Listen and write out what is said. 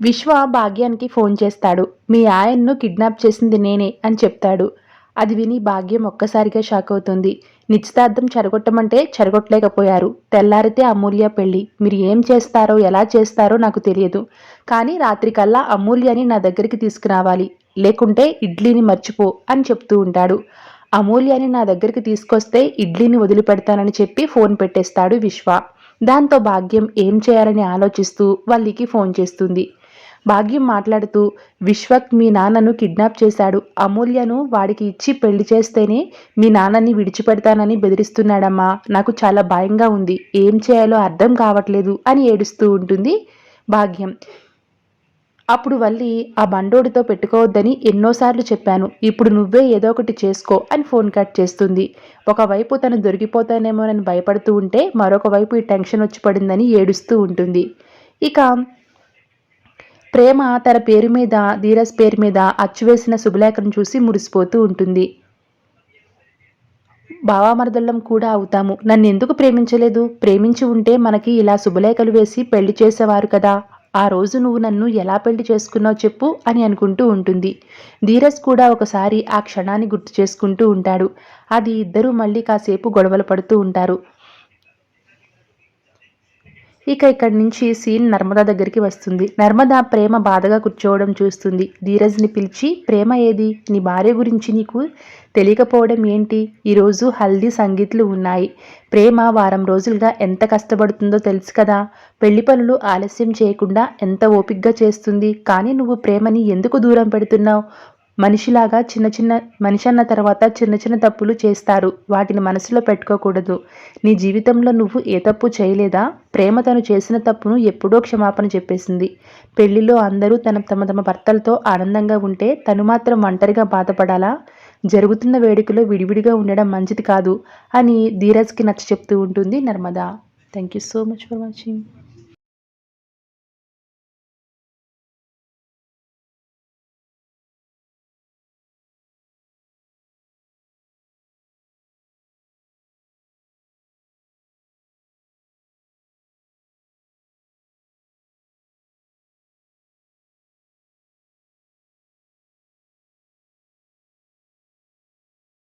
విశ్వ భాగ్యానికి ఫోన్ చేస్తాడు. మీ ఆయన్ను కిడ్నాప్ చేసింది నేనే అని చెప్తాడు. అది విని భాగ్యం ఒక్కసారిగా షాక్ అవుతుంది. నిశ్చితార్థం చెరగొట్టమంటే చెరగొట్టలేకపోయారు. తెల్లారితే అమూల్య పెళ్ళి. మీరు ఏం చేస్తారో ఎలా చేస్తారో నాకు తెలియదు. కానీ రాత్రికల్లా అమూల్యని నా దగ్గరికి తీసుకురావాలి. లేకుంటే ఇడ్లీని మర్చిపో అని చెప్తూ ఉంటాడు. అమూల్యని నా దగ్గరికి తీసుకొస్తే ఇడ్లీని వదిలిపెడతానని చెప్పి ఫోన్ పెట్టేస్తాడు విశ్వ. దాంతో భాగ్యం ఏం చేయాలని ఆలోచిస్తూ వాళ్ళకి ఫోన్ చేస్తుంది. భాగ్యం మాట్లాడుతూ విశ్వక్ మీ నాన్నను కిడ్నాప్ చేశాడు. అమూల్యను వాడికి ఇచ్చి పెళ్ళి చేస్తేనే మీ నాన్నని విడిచిపెడతానని బెదిరిస్తున్నాడమ్మా. నాకు చాలా భయంగా ఉంది. ఏం చేయాలో అర్థం కావట్లేదు అని ఏడుస్తూ ఉంటుంది భాగ్యం. అప్పుడు వల్లి ఆ బండోడితో పెట్టుకోవద్దని ఎన్నోసార్లు చెప్పాను. ఇప్పుడు నువ్వే ఏదో ఒకటి చేసుకో అని ఫోన్ కట్ చేస్తుంది. ఒకవైపు తను దొరికిపోతానేమోనని భయపడుతూ ఉంటే మరొక వైపు ఈ టెన్షన్ వచ్చి పడిందని ఏడుస్తూ ఉంటుంది. ఇక ప్రేమ తన పేరు మీద ధీరజ్ పేరు మీద అచ్చువేసిన శుభలేఖను చూసి మురిసిపోతూ ఉంటుంది. భావామర్దళ్ళం కూడా అవుతాము. నన్ను ఎందుకు ప్రేమించలేదు? ప్రేమించి ఉంటే మనకి ఇలా శుభలేఖలు వేసి పెళ్ళి చేసేవారు కదా. ఆ రోజు నువ్వు నన్ను ఎలా పెళ్ళి చేసుకున్నావు చెప్పు అని అనుకుంటూ ఉంటుంది. ధీరజ్ కూడా ఒకసారి ఆ క్షణాన్ని గుర్తు చేసుకుంటూ ఉంటాడు. అది ఇద్దరూ మళ్ళీ కాసేపు గొడవలు పడుతూ ఉంటారు. ఇక ఇక్కడి నుంచి సీన్ నర్మదా దగ్గరికి వస్తుంది. నర్మదా ప్రేమ బాధగా కూర్చోవడం చూస్తుంది. ధీరజ్ని పిలిచి ప్రేమ ఏది? నీ భార్య గురించి నీకు తెలియకపోవడం ఏంటి? ఈరోజు హల్దీ సంగీత్లు ఉన్నాయి. ప్రేమ వారం రోజులుగా ఎంత కష్టపడుతుందో తెలుసు కదా. పెళ్ళి పనులు ఆలస్యం చేయకుండా ఎంత ఓపిగ్గా చేస్తుంది. కానీ నువ్వు ప్రేమని ఎందుకు దూరం పెడుతున్నావు? మనిషిలాగా చిన్న చిన్న మనిషి అన్న తర్వాత చిన్న చిన్న తప్పులు చేస్తారు. వాటిని మనసులో పెట్టుకోకూడదు. నీ జీవితంలో నువ్వు ఏ తప్పు చేయలేదా? ప్రేమ తను చేసిన తప్పును ఎప్పుడో క్షమాపణ చెప్పేసింది. పెళ్ళిలో అందరూ తన తమ తమ భర్తలతో ఆనందంగా ఉంటే తను మాత్రం ఒంటరిగా బాధపడాలా? జరుగుతున్న వేడుకలో విడివిడిగా ఉండడం మంచిది కాదు అని ధీరజ్కి నచ్చ చెప్తూ ఉంటుంది Narmada. Thank you so much for watching